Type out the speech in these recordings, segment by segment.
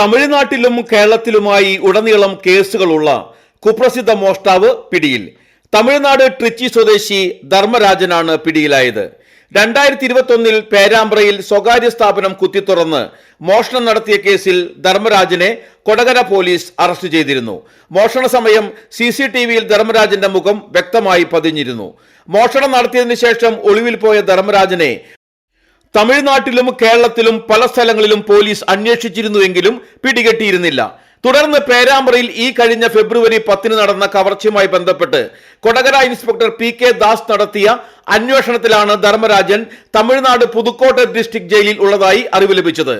തമിഴ്നാട്ടിലും കേരളത്തിലുമായി ഉടനീളം കേസുകളുള്ള കുപ്രസിദ്ധ മോഷ്ടാവ് പിടിയിൽ. തമിഴ്നാട് ട്രിച്ചി സ്വദേശി ധർമ്മരാജനാണ് പിടിയിലായത്. രണ്ടായിരത്തി ഇരുപത്തൊന്നിൽ പേരാമ്പ്രയിൽ സ്വകാര്യ സ്ഥാപനം കുത്തിത്തുറന്ന് മോഷണം നടത്തിയ കേസിൽ ധർമ്മരാജനെ കൊടകര പോലീസ് അറസ്റ്റ് ചെയ്തിരുന്നു. മോഷണ സമയം സി സി ടി വിയിൽ ധർമ്മരാജന്റെ മുഖം വ്യക്തമായി പതിഞ്ഞിരുന്നു. മോഷണം നടത്തിയതിനു ശേഷം ഒളിവിൽ പോയ ധർമ്മരാജനെ തമിഴ്നാട്ടിലും കേരളത്തിലും പല സ്ഥലങ്ങളിലും പോലീസ് അന്വേഷിച്ചിരുന്നുവെങ്കിലും പിടികെട്ടിയിരുന്നില്ല. തുടർന്ന് പേരാമ്പ്രയിൽ ഈ കഴിഞ്ഞ ഫെബ്രുവരി പത്തിന് നടന്ന കവർച്ചയുമായി ബന്ധപ്പെട്ട് Kodakara inspector P K Das നടത്തിയ അന്വേഷണത്തിലാണ് ധർമ്മരാജൻ തമിഴ്നാട് പുതുക്കോട്ട ഡിസ്ട്രിക്ട് ജയിലിൽ ഉള്ളതായി അറിവ് ലഭിച്ചത്.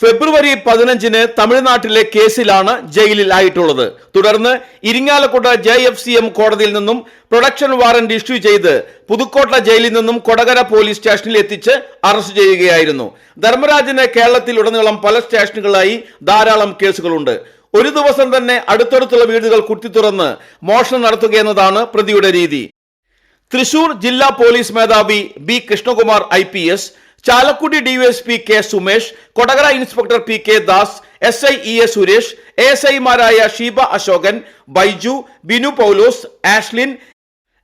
ഫെബ്രുവരി പതിനഞ്ചിന് തമിഴ്നാട്ടിലെ കേസിലാണ് ജയിലിൽ ആയിട്ടുള്ളത് തുടർന്ന് Irinjalakuda J F C M കോടതിയിൽ നിന്നും പ്രൊഡക്ഷൻ വാറന്റ് ഇഷ്യൂ ചെയ്ത് പുതുക്കോട്ട ജയിലിൽ നിന്നും കൊടകര പോലീസ് സ്റ്റേഷനിൽ എത്തിച്ച് അറസ്റ്റ് ചെയ്യുകയായിരുന്നു. ധർമ്മരാജന് കേരളത്തിൽ ഉടനീളം പല സ്റ്റേഷനുകളായി ധാരാളം കേസുകളുണ്ട്. ഒരു ദിവസം തന്നെ അടുത്തടുത്തുള്ള വീടുകൾ കുത്തിത്തുറന്ന് മോഷണം നടത്തുകയെന്നതാണ് പ്രതിയുടെ രീതി. തൃശൂർ ജില്ലാ പോലീസ് മേധാവി B Krishnakumar I Chalakudy DYSP K Sumesh Kodakara inspector P K Das S I E A Suresh A S ഐമാരായ Sheeba Ashokan Baiju Binu Paulose Ashlin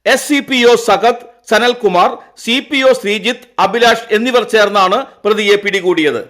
S C P O Sakhath Sanalkumar C P O Sreejith Abhilash എന്നിവർ ചേർന്നാണ് പ്രതിയെ പിടികൂടിയത്.